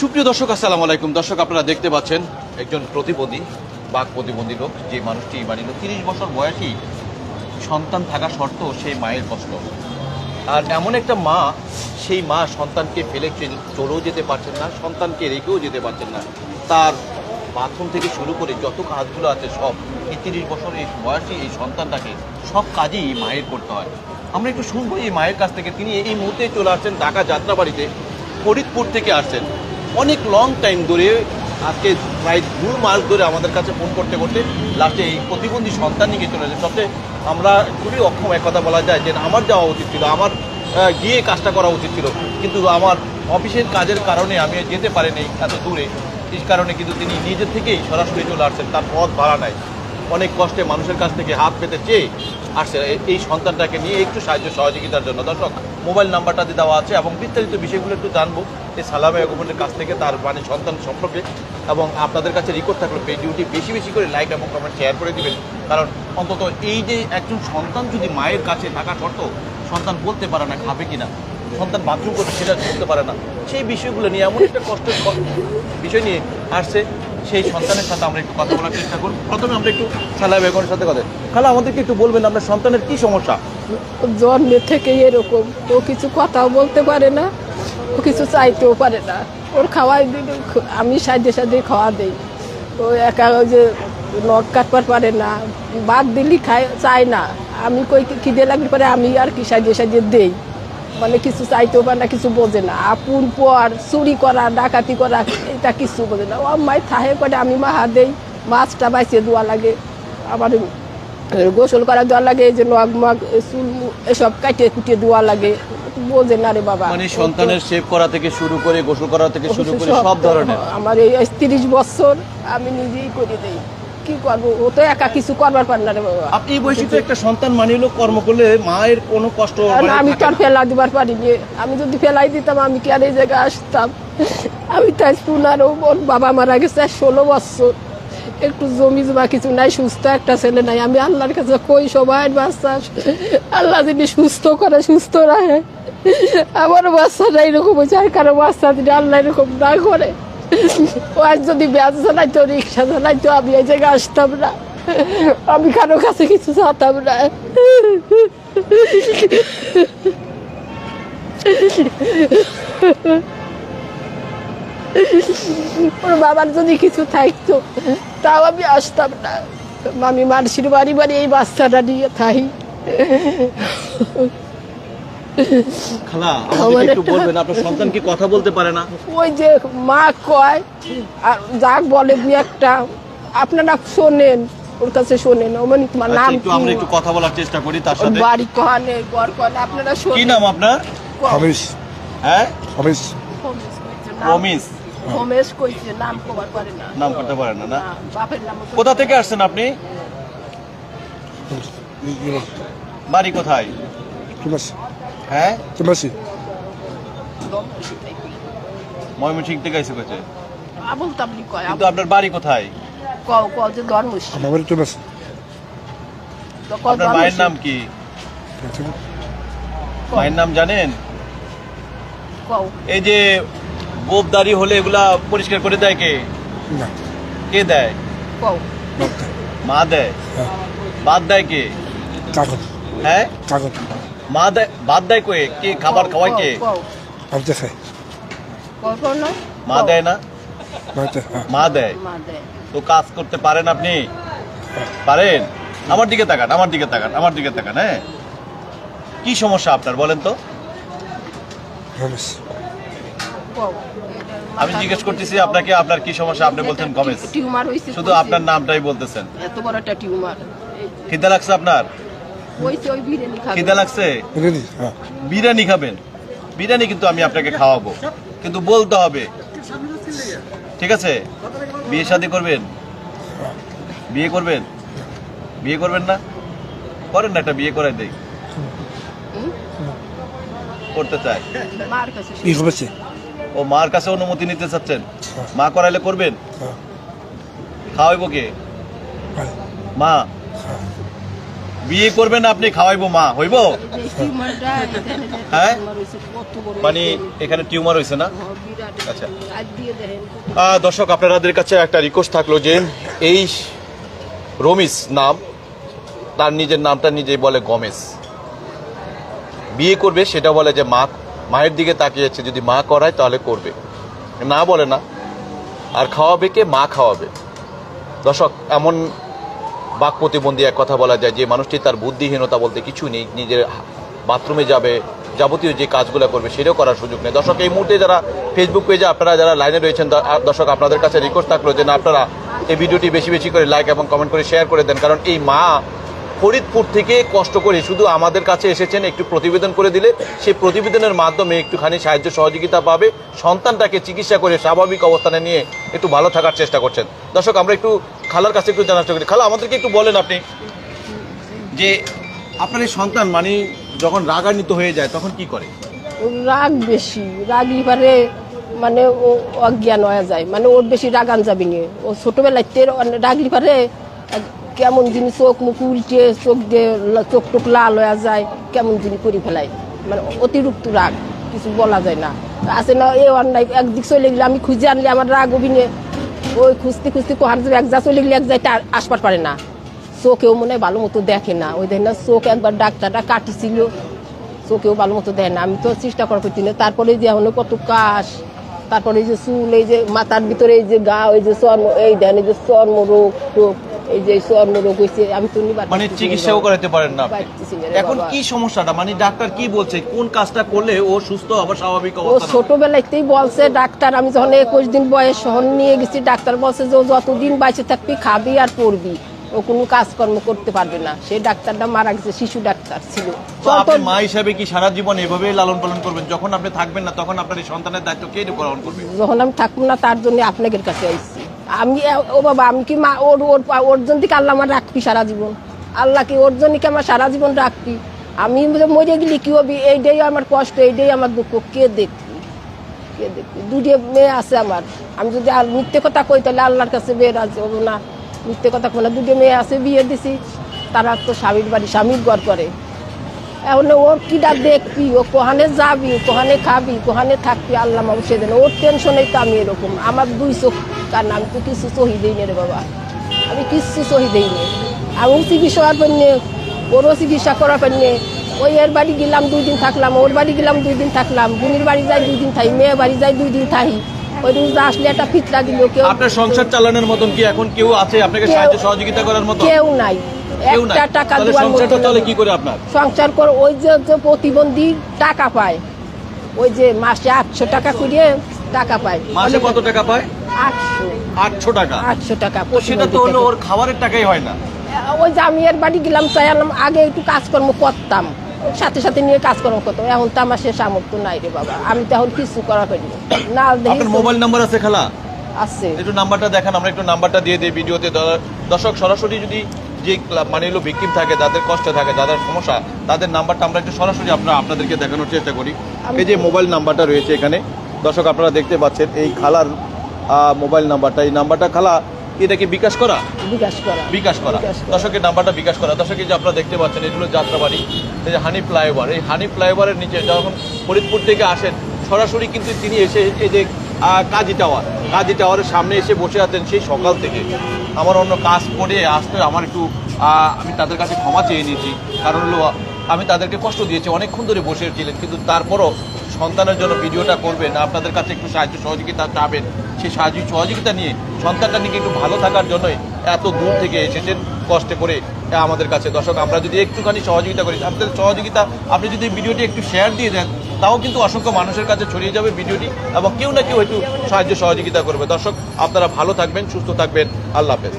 সুপ্রিয় দর্শক, আসসালামু আলাইকুম। দর্শক, আপনারা দেখতে পাচ্ছেন একজন প্রতিবন্ধী, বাক প্রতিবন্ধী লোক, যে মানুষটি বাড়িল তিরিশ বছর বয়সী সন্তান থাকা সত্ত্বেও সেই মায়ের কষ্ট। আর এমন একটা মা, সেই মা সন্তানকে ফেলে চলেও যেতে পারছেন না, সন্তানকে রেখেও যেতে পারছেন না। তার বাথরুম থেকে শুরু করে যত কাজগুলো আছে সব, এই তিরিশ বছর এই বয়সী এই সন্তানটাকে সব কাজই মায়ের করতে হয়। আমরা একটু শুনব এই মায়ের কাছ থেকে। তিনি এই মুহূর্তে চলে আসছেন ঢাকা যাত্রাবাড়িতে, ফরিদপুর থেকে আসছেন। অনেক লং টাইম ধরে আজকে প্রায় দু মাস ধরে আমাদের কাছে ফোন করতে করতে লাস্টে এই প্রতিবন্ধী সন্তান নিয়ে চলে যায় সবচেয়ে আমরা খুবই অক্ষম এক কথা বলা যায় যে আমার যাওয়া উচিত ছিল, আমার গিয়ে কাজটা করা উচিত ছিল। কিন্তু আমার অফিসের কাজের কারণে আমি যেতে পারিনি এত দূরে। এই কারণে কিন্তু তিনি নিজের থেকেই সরাসরি চলে আসছেন, তার পথ ভাড়া নাই। অনেক কষ্টে মানুষের কাছ থেকে হাত পেতে চেয়ে আসছে। এই সন্তানটাকে নিয়ে একটু সাহায্য সহযোগিতার জন্য। দর্শক, মোবাইল নাম্বারটা দিয়ে দেওয়া আছে এবং বিস্তারিত বিষয়গুলো একটু জানব। এই সালামে এগোপনের কাছ থেকে তার মানে সন্তান সম্পর্কে এবং আপনাদের কাছে রিকোয়েস্ট থাকল ভিডিওটি বেশি বেশি করে লাইক এবং কমেন্ট শেয়ার করে দিবেন। কারণ অন্তত এই যে একজন সন্তান যদি মায়ের কাছে থাকা সত্ত্বেও সন্তান বলতে পারে না, খাবে কিনা, সন্তান বাথরুম করবে সেটা বলতে পারে না, সেই বিষয়গুলো নিয়ে এমন একটা কষ্টের ক- বিষয় নিয়ে আসছে। সেই সন্তানের সাথে আমরা একটু কথা বলার চেষ্টা করব। প্রথমে আমরা একটু খালা বেগমের সাথে কথা খালা, আমাদেরকে একটু বলবেন, আপনার সন্তানের কি সমস্যা? জন্মে থেকে এরকম। ও কিছু কথাও বলতে পারে না, ও কিছু চাইতেও পারে না। ওর খাওয়াই দিলে আমি সাইডে সাইডে খাওয়া দিই। ও একা ওই যে নখ কাটবার পারে না, বাদ দিলি খায়, চায় না। আমি কই খিদে লাগলে পরে আমি আর কি সাইডে সাইডে দেই। মানে কিছু চাইতেও পারে না কিছু বোঝে না। আপুর পর চুরি করা ডাকাতি করা এটা কিছু বোঝে না। ও মাই থাহে করে আমি মাহা দেই মাছটা বাইছে দোয়া লাগে। আমার গোসল করা দেওয়া লাগে এই যে নগ মগ চুল এসব কাটিয়ে কুটিয়ে দেওয়া লাগে। বোঝে না রে বাবা। মানে সন্তানের সেভ করা থেকে শুরু করে গোসল করা থেকে শুরু করে সব ধরনের। আমার এই তিরিশ বছর আমি নিজেই করে দেই। কি করব? ও তো একা কিছু করবার পার না রে বাবা। আপনি এই বয়সে তো একটা সন্তান মানিয়ে হলো কর্ম করলে মায়ের কোনো কষ্ট আর মানে আমি তো আর ফেলা দিবার পারিনি। আমি যদি ফেলাই দিতাম আমি কি আর এই জায়গায় আসতাম? আমি তাই পুনারও ওর বাবা মারা গেছে ষোলো বছর। একটু জমি জমা কিছু নাই সুস্থ একটা ছেলে নাই। আমি আল্লাহর কাছে কই সবাই বাচ্চা আল্লাহ যদি সুস্থ করে সুস্থ রাখে। আমার বাচ্চাটা এরকম হয়েছে আর কারও বাচ্চা যদি আল্লাহ এরকম না করে ও আজ যদি ব্যাস চালাইতো রিক্সা চালাইতো আমি এই জায়গায় আসতাম না। আমি কারও কাছে কিছু চাতাম না। ওর বাবার যদি কিছু থাকতো, তাও আমি আসতাম না। আমি মানুষের বাড়ি বাড়ি এই বাচ্চাটা নিয়ে থাকি খালা একটু বলবেন আপনার সন্তান কি কথা বলতে পারে না? ওই যে মা কয় আর যাক বলে দু একটা আপনারা শোনেন ওর কাছে শোনেন ও মানে তোমার আচ্ছা, নাম একটু? আমরা একটু কথা বলার চেষ্টা করি তার সাথে। বাড়ি কহানে ঘর কহানে আপনারা কি নাম আপনার? হামিস হ্যাঁ? হামিস নাম- রমিস কইছে নাম কবার পারে না। নাম করতে পারেন না না? বাপের নাম কোথা থেকে আসছেন আপনি? বাড়ি কোথায়? হ্যাঁ? তুমাসি ময়মনসিং থেকে এসে গেছে আবুল তাবলি কয় কিন্তু আপনার বাড়ি কোথায়? কও কও যে ধর্মস আমার বাড়ি তুমাস আপনার মায়ের নাম কি? মায়ের নাম জানেন? কও। এই যে গোপদারি হলে এগুলা পরিষ্কার করে দেয় কে? না। কে দেয়? মা দেয়? হ্যাঁ। বাদ দেয় কে? কাগজ হ্যাঁ? কাগজ মা দেয় বাদ দেয় কে কে খাবার খাওয়ায় কে? না? মা দেয় না? মা দেয়? তো কাজ করতে পারেন আপনি? পারেন? আমার দিকে তাকান আমার দিকে তাকান আমার দিকে তাকান হ্যাঁ? কি সমস্যা আপনার বলেন তো? আমি জিজ্ঞেস করতেছি আপনাকে আপনার কি সমস্যা? আপনি বলছেন হইছে শুধু আপনার নামটাই বলতেছেন। এত বড় একটা টিউমার। খিদা লাগছে আপনার হইছে ওই বিরিয়ানি খাবে খিদা লাগছে? হ্যাঁ। বিরিয়ানি খাবেন? বিরিয়ানি কিন্তু আমি আপনাকে খাওয়াবো। কিন্তু বলতে হবে। ঠিক আছে? বিয়ে শাদী করবেন? বিয়ে করবেন? বিয়ে করবেন না? করেন না একটা বিয়ে করাই দেই। হুম? করতে চাই। ও মার কাছে অনুমতি নিতে চাচ্ছেন? হ্যাঁ। মা করাইলে করবেন? হ্যাঁ। খাওয়াইব কে? মা বিয়ে করবেন আপনি খাওয়াইবো মা, হইব? হ্যাঁ? মানে এখানে টিউমার হয়েছে না? আচ্ছা। দর্শক, আপনাদের কাছে একটা রিকোয়েস্ট থাকল যে এই রমিস নাম, তার নিজের নামটা নিজেই বলে গমেশ বিয়ে করবে, সেটা বলে যে মা, মায়ের দিকে তাকিয়ে যাচ্ছে যদি মা করায় তাহলে করবে। না বলে না, আর খাওয়াবে কে? মা খাওয়াবে। দর্শক, এমন বাক প্রতিবন্ধী এক কথা বলা যায়, যে মানুষটি তার বুদ্ধিহীনতা বলতে কিছু নেই, নিজের বাথরুমে যাবে, যাবতীয় যে কাজগুলো করবে, সেটাও করার সুযোগ নেই। দর্শক, এই মুহূর্তে যারা ফেসবুক পেজে আপনারা যারা লাইনে রয়েছেন দর্শক, আপনাদের কাছে রিকোয়েস্ট থাকল যে, না, আপনারা এই ভিডিওটি বেশি বেশি করে লাইক এবং কমেন্ট করে শেয়ার করে দেন, কারণ এই মা ফরিদপুর থেকে কষ্ট করে শুধু আমাদের কাছে এসেছেন, একটু প্রতিবেদন করে দিলে। সেই প্রতিবেদনের মাধ্যমে একটুখানি সাহায্য সহযোগিতা পাবে। সন্তানটাকে চিকিৎসা করে স্বাভাবিক অবস্থানে নিয়ে একটু ভালো থাকার চেষ্টা করছেন। দর্শক, আমরা একটু খালার কাছে একটু জানার চেষ্টা করি। খালা, আমাদেরকে একটু বলেন আপনি। যে আপনার সন্তান মানে যখন রাগান্বিত হয়ে যায়, তখন কি করে? রাগ বেশি। রাগলি পারে মানে ও অজ্ঞান হয়ে যায়। মানে ওর বেশি রাগান যাবি নিয়ে ও ছোটবেলায় তের রাগলি পারে কেমন জিনিস চোখ মুখ উল্টে চোখ দিয়ে চোখ টোক লাল হয়ে যায়, কেমন জিনিস করে ফেলায় মানে অতিরিক্ত রাগ, কিছু বলা যায় না। আছে না এ অন্যায়, একদিক চলে গেলে আমি খুঁজে আনলে আমার রাগ অভিনয়, ওই খুঁজতে খুঁজতে কোহার এক যা চলে গেলে এক যাইতে আসবার পারে না। চোখেও মনে হয় ভালো মতো দেখে না, ওই দেখে না চোখ একবার ডাক্তারটা কাটিছিল, চোখেও ভালো মতো দেয় না। আমি তো চেষ্টা করা করছি না, তারপরে যে এখন কত কাশ, তারপরে এই যে চুল, এই যে মাথার ভিতরে এই যে গা, ওই যে চর্ম, এই দেন এই যে চর্ম রোগ টোগ এই যে চর্ম রোগ হয়েছে আমি তো নিবার মানে চিকিৎসাও করাতে পারেন না আপনি। পারতেছি না রে এখন কি সমস্যাটা? মানে ডাক্তার কি বলছে? কোন কাজটা করলে ও সুস্থ আবার স্বাভাবিক অবস্থা ছোটবেলাতেই বলছে ডাক্তার আমি যখন একুশ দিন বয়স নিয়ে গেছি ডাক্তার বলছে যে যতদিন বাইচে থাকবি খাবি আর পড়বি। ও কোনো কাজকর্ম করতে পারবে না। সেই ডাক্তারটা মারা গেছে শিশু ডাক্তার ছিল। আপনি মা হিসাবে কি সারা জীবন এভাবে লালন পালন করবেন? যখন আপনি থাকবেন না তখন আপনার সন্তানের দায়িত্ব কে গ্রহণ করবে? যখন আমি থাকব না তার জন্য আপনাদের কাছে আইছি। আমি, ও বাবা, আমি কি মা, ওর ওর ওর জন্য কি আল্লাহ আমার রাখবি সারা জীবন? আল্লাহ কি ওর জন্য কি আমার সারা জীবন রাখবি? আমি মরে গেলি কি হবি? এইটাই আমার কষ্ট, এইটাই আমার দুঃখ। কে দেখবি? কে দেখবি? দুটো মেয়ে আছে আমার। আমি যদি আর মিথ্যে কথা কই, তাহলে আল্লাহর কাছে বের আছে না। মিথ্যে কথা কোনো দুটো মেয়ে আছে, বিয়ে দিছি। তারা তো স্বামীর বাড়ি, স্বামীর ঘর করে। এখন ওর কিটা দেখবি ও কোহানে যাবি কোহানে খাবি কোহানে থাকবি আল্লাহ মাবু সেদিন। ওর টেনশনেই তো আমি এরকম। আমার দুই চোখ কারণ আমি তো কিছু সহি দিই রে বাবা। আমি কিচ্ছু সহি দিই নি। আমি চিকিৎসা করার জন্যে ওরও চিকিৎসা করার জন্যে ওই এর বাড়ি গেলাম দুই দিন থাকলাম ওর বাড়ি গেলাম দুই দিন থাকলাম বুনির বাড়ি যাই দুই দিন থাই মেয়ে বাড়ি যাই দুই দিন থাই। ওই রোজ আসলে একটা ফিতরা দিল কেউ আপনার সংসার চালানোর মতন কি এখন কেউ আছে? আপনাকে সাহায্য সহযোগিতা করার মতো কেউ নাই। একটা টাকা তাহলে কি করে আপনার? সংসার করে ওই যে প্রতিবন্ধী টাকা পায় ওই যে মাসে আটশো টাকা করে টাকা পায়। মাসে কত টাকা পায়? আটশো। আটশো টাকা। আটশো টাকা সেটা তো হলো ওর খাবারের টাকাই হয় না। ওই যে আমি এর বাড়ি গেলাম চাইলাম আগে একটু কাজকর্ম করতাম। সাথে সাথে নিয়ে কাজকর্ম করতাম। এখন তো আমার সে সামর্থ্য নাই রে বাবা। আমি তো এখন কিছু করা পারি না। আপনার মোবাইল নাম্বার আছে খালা? আছে। একটু নাম্বারটা দেখান আমরা একটু নাম্বারটা দিয়ে দিই ভিডিওতে। দর্শক সরাসরি যদি যে মানে হলো ভিকটিম থাকে যাদের কষ্টে থাকে যাদের সমস্যা তাদের নাম্বারটা আমরা একটু সরাসরি আপনারা আপনাদেরকে দেখানোর চেষ্টা করি। এই যে মোবাইল নাম্বারটা রয়েছে এখানে দর্শক আপনারা দেখতে পাচ্ছেন এই খালার মোবাইল নাম্বারটা এই নাম্বারটা খালা এটা কি বিকাশ করা? বিকাশ করা। বিকাশ করা। দর্শকের নাম্বারটা বিকাশ করা। দর্শকের যে আপনারা দেখতে পাচ্ছেন এগুলো যাত্রাবাড়ি এই যে হানি ফ্লাইওভার এই হানি ফ্লাইওভারের নিচে যখন ফরিদপুর থেকে আসেন সরাসরি কিন্তু তিনি এসে এই যে কাজী টাওয়ার কাজী টাওয়ারের সামনে এসে বসে আছেন সেই সকাল থেকে। আমার অন্য কাজ করে আসতে আমার একটু আমি তাদের কাছে ক্ষমা চেয়ে নিয়েছি। কারণ হলো, আমি তাদেরকে কষ্ট দিয়েছি, অনেকক্ষণ ধরে বসে ছিলেন, কিন্তু তারপরও সন্তানের জন্য ভিডিওটা করবেন, আপনাদের কাছে একটু সাহায্য সহযোগিতা চাবেন সেই সাহায্য সহযোগিতা নিয়ে সন্তানটা নিয়ে একটু ভালো থাকার জন্যই এত দূর থেকে এসেছেন, কষ্টে করে আমাদের কাছে। দর্শক, আমরা যদি একটুখানি সহযোগিতা করি, আপনাদের সহযোগিতা, আপনি যদি ভিডিওটি একটু শেয়ার দিয়ে দেন তাও কিন্তু অসংখ্য মানুষের কাছে ছড়িয়ে যাবে ভিডিওটি এবং কেউ না কেউ একটু সাহায্য সহযোগিতা করবে। দর্শক, আপনারা ভালো থাকবেন, সুস্থ থাকবেন। আল্লাহ হাফেজ।